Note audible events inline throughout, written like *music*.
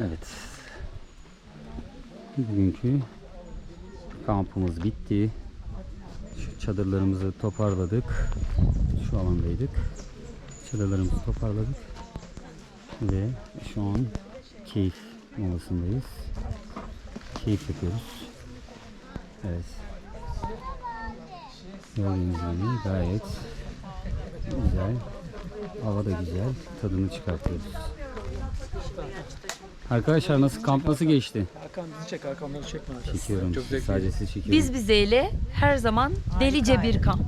Evet. Bugünkü kampımız bitti. Şu çadırlarımızı toparladık. Şu alandaydık. Çadırlarımızı toparladık. Ve şu an keyif molasındayız. Keyif yapıyoruz. Evet. Gördüğünüz gibi gayet güzel. Hava da güzel. Tadını çıkartıyoruz. Arkadaşlar nasıl kamp nasıl geçti? Hakan bizi çek, Hakan'ları çekme. Hakan. Çekiyorum. Çok zevkli. Sadece sizi çekiyorum. Biz bizeyle her zaman delice bir kamp.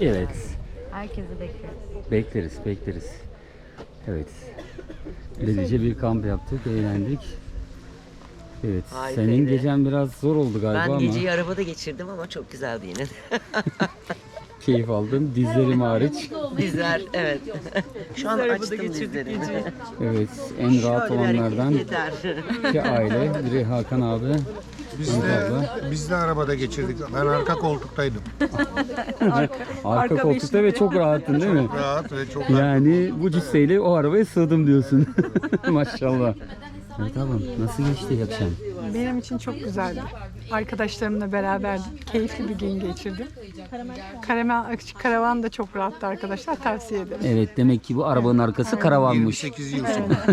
Evet. Herkesi bekleriz. Bekleriz, bekleriz. Evet. Delice bir kamp yaptık, eğlendik. Evet. Harikaydı. Senin gecen biraz zor oldu galiba Ben ama geceyi arabada geçirdim ama çok güzeldi yine. *laughs* keyif aldım. Dizlerim hariç. Dizler *laughs* evet. *laughs* Şu an açtım dizlerimi. Evet. En rahat Şöyle bir hareket olanlardan Yeter. iki aile. Biri Hakan abi. Biz de, abla. biz de arabada geçirdik. Ben arka koltuktaydım. *laughs* Arka koltukta ve çok rahattın değil mi? Rahat ve çok rahat. Yani bu cüsseyle o arabaya sığdım diyorsun. Maşallah. Evet ablam nasıl geçti akşam? Benim için çok güzeldi. Arkadaşlarımla beraberdim. Keyifli bir gün geçirdim. Karavan, karavan da çok rahattı arkadaşlar. Tavsiye ederim. Evet demek ki bu arabanın arkası karavanmış. 28 *laughs* yıl sonra.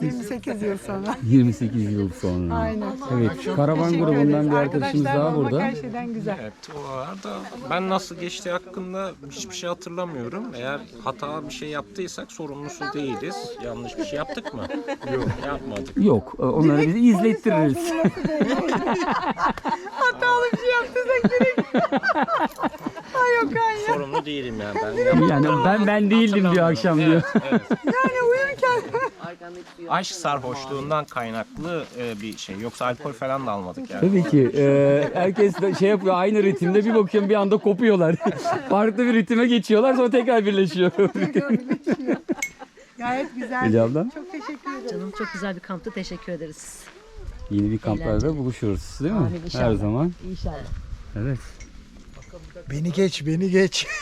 28 yıl sonra. 28 yıl sonra. Aynen. Evet karavan Teşekkür grubundan ederiz. bir arkadaşımız daha burada. her şeyden güzel. Evet, o arada ben nasıl geçtiği hakkında hiçbir şey hatırlamıyorum. Eğer hata bir şey yaptıysak sorumlusu değiliz. Yanlış bir şey yaptık mı? Yok, yapmadık. Yok onları bize izlettiririz. *laughs* Sorumlu değilim yani ben. Yani ben ben değildim diyor akşam diyor. Evet, evet. Aşk sarhoşluğundan kaynaklı e, bir şey. Yoksa alkol falan da almadık yani. Tabii ki e, herkes de şey yapıyor aynı ritimde bir bakıyorum bir anda kopuyorlar. *laughs* Farklı bir ritme geçiyorlar sonra tekrar birleşiyor. Gayet güzel. Abla Çok teşekkür ederim. Canım çok güzel bir kamptı. Teşekkür ederiz. Yeni bir kamplarda buluşuruz değil mi? Amin, inşallah. Her zaman. İnşallah. Evet. Beni geç, beni geç. *laughs*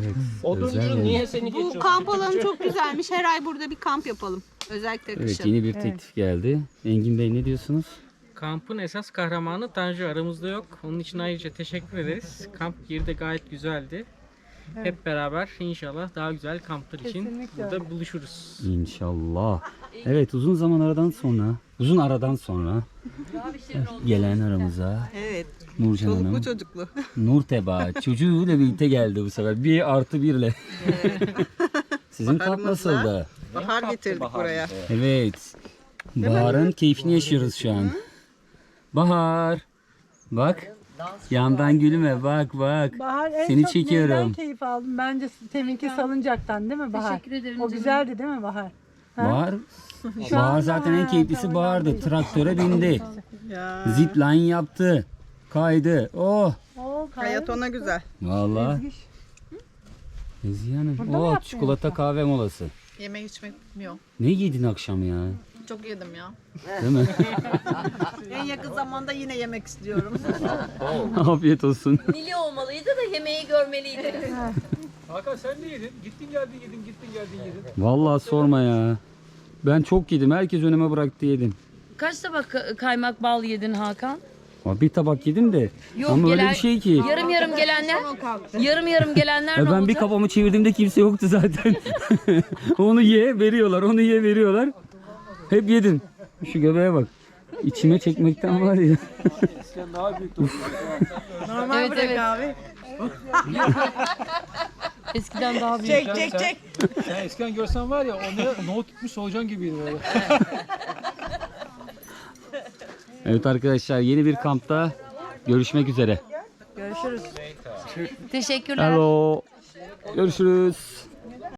Evet. Oduncu niye seni Bu kamp alanı çok güzelmiş. Her ay burada bir kamp yapalım. Özellikle Evet kışın. yeni bir teklif geldi. Engin Bey ne diyorsunuz? Kampın esas kahramanı Tanju aramızda yok. Onun için ayrıca teşekkür ederiz. Kamp yeri de gayet güzeldi. Hep beraber inşallah daha güzel kamplar için Kesinlikle burada buluşuruz. İnşallah. Evet uzun zaman aradan sonra, uzun aradan sonra gelen aramıza Evet. Nurcan Hanım, çocuklu. *laughs* Nurteba çocuğuyla birlikte geldi bu sefer. Bir artı birle. Sizin kamp Baharımızla. nasıldı? Bahar getirdik buraya. Evet. Bahar'ın keyfini yaşıyoruz şu an. Bahar. Bak. Yandan gülme bak bak. Bahar en Seni çok çekiyorum. neyden keyif aldım? Bence teminki salıncaktan değil mi Bahar? Teşekkür ederim O canım. güzeldi değil mi Bahar? Bahar. *laughs* Bahar zaten en keyiflisi Bahar'dı. Traktöre bindi. *laughs* Zipline yaptı. Kaydı. Oh. Hayat ona güzel. Vallahi. Ezgi Hanım. Oh çikolata kahve molası. Yemek içmek yok. Ne yedin akşam ya? Çok yedim ya. Değil mi? *laughs* En yakın zamanda yine yemek istiyorum. Afiyet olsun. Nili olmalıydı da yemeği görmeliydi. Hakan sen de yedin. Gittin geldin yedin, gittin geldin yedin. Vallahi sorma ya. Ben çok yedim. Herkes önüme bıraktı yedim. Kaç tabak ka- kaymak bal yedin Hakan? Ama bir tabak yedim de. Yok, Ama öyle gelen- bir şey ki. Yarım yarım gelenler, yarım yarım gelenler *laughs* Ya ne ben bir kafamı çevirdiğimde kimse yoktu zaten. *laughs* onu ye veriyorlar, onu ye veriyorlar. Hep yedim. Şu göbeğe bak. İçime çekmekten var ya. Normal Evet, bırak evet. abi. Eskiden daha büyük. çek çek çek. Sen eskiden görsen var ya onu nohut tutmuş solucan gibiydi böyle. *laughs* Evet arkadaşlar yeni bir kampta görüşmek üzere. Teşekkürler. Hello. Görüşürüz.